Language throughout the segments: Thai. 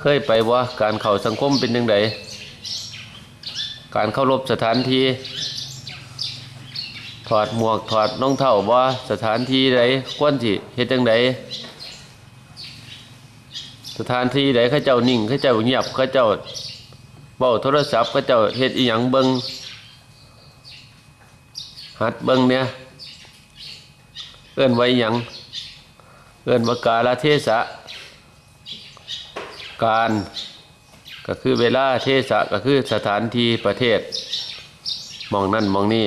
เคยไปว่าการเข้าสังคมเป็นยังไงการเข้ารบสถานที่ถอดหมวกถอดรองเท้าว่าสถานที่ใดควรสิเฮ็ดจังไดสถานที่ใดเขาเจ้านิ่งเขาเจ้าเงียบเขาเจ้าเบ้าโทรศัพท์เขาเจ้าเฮ็ดอีหยังเบิ่งหัดเบิ่งเนี่ยเอิ้นไว้หยังเอิ้นว่ากาลเทศะ การก็คือเวลาเทศะก็คือสถานที่ประเทศมองนั่นมองนี่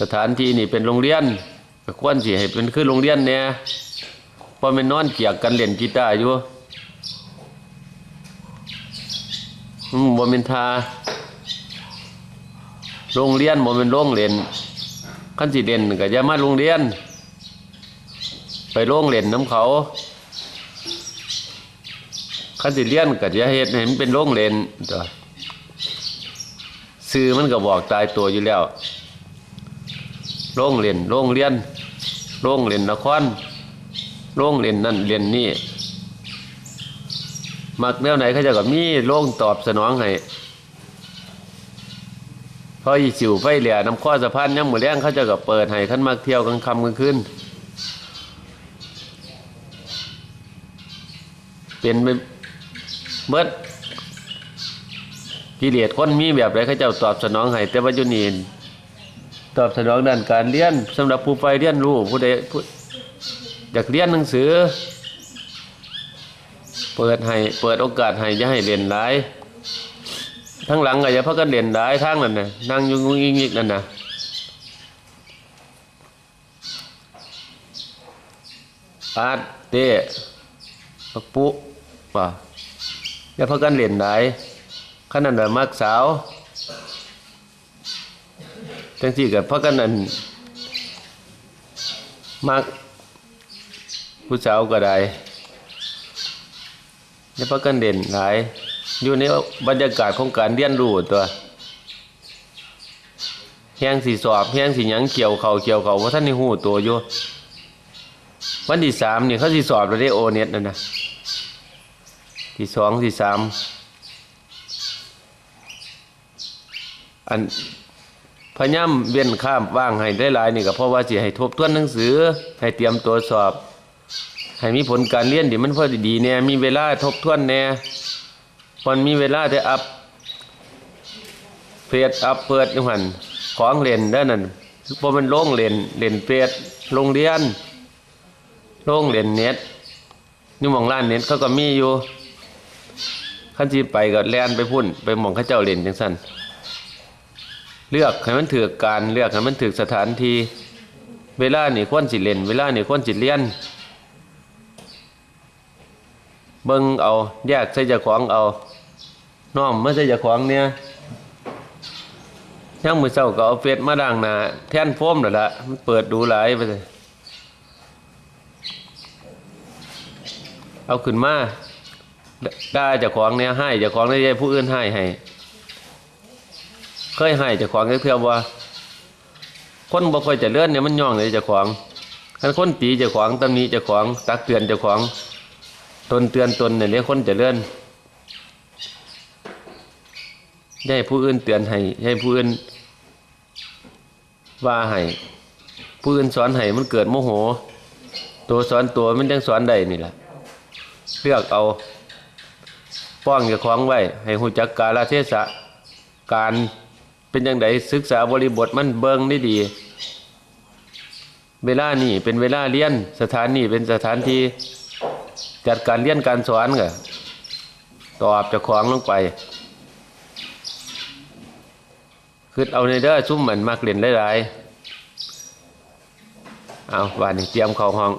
สถานที่นี่เป็นโรงเรียนก็ควรสิให้เป็นคือโรงเรียนเนี่ยพอมันนอนเกียกกันเล่นกีตาร์อยู่อืมบ่เป็นทาโรงเรียนบ่เป็นโรงเล่นคันสิเล่นก็อย่ามาโรงเรียน ไปโรงเล่นน้ำเขา คันสิเลียนก็จะเฮ็ดให้มันเป็นโรงเรนตัวซื้อมันก็บอกตายตัวอยู่แล้วโรงเรียนโรงเรียนโรงเรียนนครโรงเรียนนั่นเรียนนี่มักแนวไหนเขาจะก็มีโรงตอบสนองให้พออีสิวไฟเหลี่ยน้ำข้อสะพานย่ำมือแรงเขาจะก็เปิดให้ขันมักเที่ยวกลางค่ำกลางคืนเป็นไป เบิดกิเลสคนมีแบบไรเขาเจ้าตอบสนองให้แต่ว่าอยุนีตอบสนองด้านการเรียนสำหรับผู้ไปเรียนรู้ผู้ใดผู้อยากเรียนหนังสือ เปิดให้เปิดโอกาสให้จะให้เรียนหลายทั้งหลังก็อย่าพักกันเรียนหลายทั้งนั่นนะนั่งยุ่งงยิงยิกนั่นนะอาดเต้ปักปุ๊ป่ะ อย่าพักกันเล่นได้ขนาดนั้นมักสาวจังที่กับพักกันนั่นมักผู้สาวก็ได้อย่าพักกันเด่นหลาย อยู่ในบรรยากาศของการเรียนรู้ตัวแห้งสีสอบแห้งสีหยังเกี่ยวเขาเกี่ยวเขาเพราะท่านในหูตัวอยู่วันที่สามนี่เขาสีสอบเราได้โอเน็ตนั่นนะ ที่สองที่สามอันพยายามเวียนข้ามว่างให้ได้หลายนี่ก็เพราะว่าสิให้ทบทวนหนังสือ ให้เตรียมตัวสอบ ให้มีผลการเรียนที่มันพอดีๆเนี่ยมีเวลาทบทวนแน่มันมีเวลาได้อัพเฟซอัพเปิดยู่หันของเล่นด้อนั่นเพราะมันโรงเล่นเล่นเฟซโรงเรียนโรงเล่นเน็ตนี่มองร้านเน็ตเขาก็มีอยู่ ขั้นที่ไปก็แล่นไปพุ่น ไปมองข้าเจ้าเล่นจังสันเลือกให้มันถือการเลือกให้มันถือสถานที่เวลานี่ควรสิเล่น เวลานี่ควรสิเรียนเบิ่งเอาแยกใส่จ้าของเอาน้อมมาใส่จ้าของเนี่ยย่างมือเศร้าก็เอาเฟซมาดังหนาแท่นโฟมนั่นละมันเปิดดูหลายไปเลยเอาขึ้นมา ได้จ้าของเนี่ยให้จ้าของได้ผู้อื่นให้ให้ เคยให้จ้าของเพื่อว่าคนบ่ค่อยจะเลื่อนเนี่ยมันย่องเลยจ้าของคันคนตีจ้าของตำหนิเจ้าของตักเตือนจ้าของตนเตือนตนเนี่ยเรียกคนจะเลื่อนได้ผู้อื่นเตือนให้ให้ผู้อื่นว่าให้ผู้อื่นสอนให้มันเกิดโมโห ตัวสอนตัวมันยังสอนได้นี่แหละเลือกเอา ป้องอย่าคล้องไว้ ให้หูจักกาลเทศะการเป็นอย่างไดศึกษาบริบทมันเบิงได้ดี เวลานี่เป็นเวลาเรียนสถานนี่เป็นสถานที่จัดการเรียนการสอนก็ตอบจะคล้องลงไปคือเอาในเด้อซุ่มเหมือนมากเรียนหลายๆเอาวันนี้เตรียมเข้าห้อง